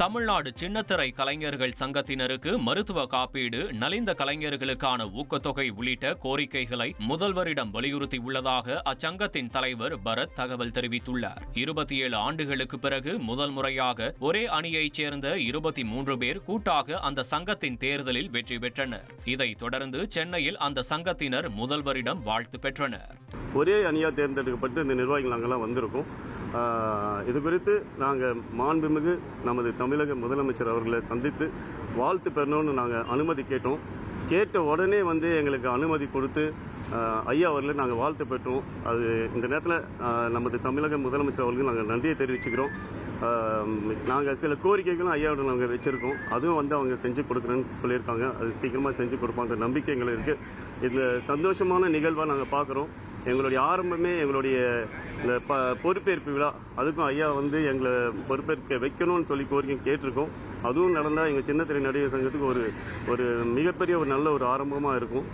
தமிழ்நாடு சின்னத்திரை கலைஞர்கள் சங்கத்தினருக்கு மருத்துவ காப்பீடு நலிந்த கலைஞர்களுக்கான ஊக்கத்தொகை உள்ளிட்ட கோரிக்கைகளை முதல்வரிடம் வலியுறுத்தியுள்ளதாக அச்சங்கத்தின் தலைவர் பரத் தகவல் தெரிவித்துள்ளார். இருபத்தி ஏழு ஆண்டுகளுக்கு பிறகு முதல் முறையாக ஒரே அணியைச் சேர்ந்த இருபத்தி மூன்று பேர் கூட்டாக அந்த சங்கத்தின் தேர்தலில் வெற்றி பெற்றனர். இதைத் தொடர்ந்து சென்னையில் அந்த சங்கத்தினர் முதல்வரிடம் வாழ்த்து பெற்றனர். ஒரே அணியாக தேர்ந்தெடுக்கப்பட்டு இந்த நிர்வாகிகள் நாங்கள்லாம் வந்திருக்கோம். இது குறித்து நாங்கள் மாண்புமிகு நமது தமிழக முதலமைச்சர் அவர்களை சந்தித்து வாழ்த்து பெறணும்னு நாங்கள் அனுமதி கேட்டோம். கேட்ட உடனே வந்து எங்களுக்கு அனுமதி கொடுத்து ஐயா அவர்களை நாங்கள் வாழ்த்து பெற்றோம். அது இந்த நேரத்தில் நமது தமிழக முதலமைச்சர் அவர்களுக்கு நாங்கள் நன்றியை தெரிவிச்சுக்கிறோம். நாங்கள் சில கோரிக்கைகளும் ஐயாவோட நாங்கள் வச்சுருக்கோம். அதுவும் வந்து அவங்க செஞ்சு கொடுக்குறேன்னு சொல்லியிருக்காங்க. அது சீக்கிரமாக செஞ்சு கொடுப்பாங்க நம்பிக்கை எங்களுக்கு இருக்குது இதில் சந்தோஷமான நிகழ்வாக நாங்கள் பார்க்குறோம் எங்களுடைய ஆரம்பமே எங்களுடைய இந்த ப பொறுப்பேற்பு விழா. அதுக்கும் ஐயா வந்து எங்களை பொறுப்பேற்க வைக்கணும்னு சொல்லி கோரிக்கை கேட்டிருக்கோம். அதுவும் நடந்தால் எங்கள் சின்னத்திரை நடிகர் சங்கத்துக்கு ஒரு ஒரு மிகப்பெரிய ஒரு நல்ல ஒரு ஆரம்பமாக இருக்கும்.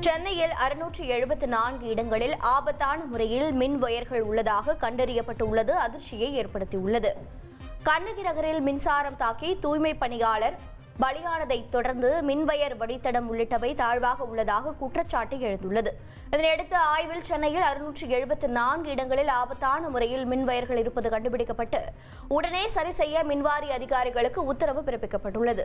சென்னையில் அறுநூற்றி எழுபத்து நான்கு இடங்களில் ஆபத்தான முறையில் மின் ஒயர்கள் உள்ளதாக கண்டறியப்பட்டுள்ளது அதிர்ச்சியை ஏற்படுத்தியுள்ளது. கண்ணகி நகரில் மின்சாரம் தாக்கி தூய்மை பணியாளர் பலியானதை தொடர்ந்து மின்வயர் வழித்தடம் உள்ளிட்டவை தாழ்வாக உள்ளதாக குற்றச்சாட்டு எழுந்துள்ளது. இதனையடுத்து ஆய்வில் சென்னையில் அறுநூற்றி எழுபத்து நான்கு இடங்களில் ஆபத்தான முறையில் மின்வயர்கள் இருப்பது கண்டுபிடிக்கப்பட்டு உடனே சரி செய்ய மின்வாரி அதிகாரிகளுக்கு உத்தரவு பிறப்பிக்கப்பட்டுள்ளது.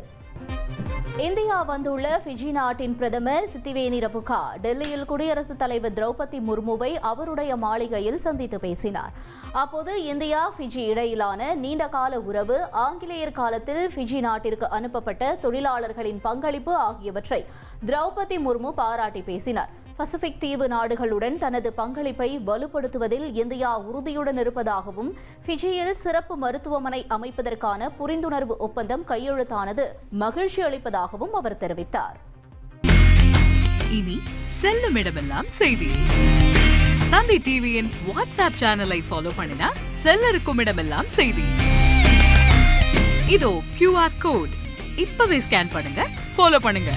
இந்தியா வந்துள்ள ஃபிஜி நாட்டின் பிரதமர் சித்திவேனி ரபுகா டெல்லியில் குடியரசுத் தலைவர் திரௌபதி முர்முவை அவருடைய மாளிகையில் சந்தித்து பேசினார். அப்போது இந்தியா ஃபிஜி இடையிலான நீண்டகால உறவு ஆங்கிலேயர் காலத்தில் ஃபிஜி நாட்டிற்கு அனுப்பப்பட்ட தொழிலாளர்களின் பங்களிப்பு ஆகியவற்றை திரௌபதி முர்மு பாராட்டி பேசினார். பசிபிக் தீவு நாடுகளுடன் தனது பங்களிப்பை வலுப்படுத்துவதில் இந்தியா உறுதியுடன் இருப்பதாகவும் ஃபிஜியில் சிறப்பு மருத்துவமனை அமைப்பதற்கான புரிந்துணர்வு ஒப்பந்தம் கையெழுத்தானது மகிழ்ச்சி அளிப்பதாகவும் அவர் தெரிவித்தார். இனி செல்லும் இடமெல்லாம் செய்தி. தந்தி டிவியின் வாட்ஸ்அப் சேனலை ஃபாலோ பண்ணினா செல்ல இருக்கும் இடமெல்லாம் செய்தி. இதோ கியூஆர் கோட் இப்பவே ஸ்கேன் பண்ணுங்க ஃபாலோ பண்ணுங்க.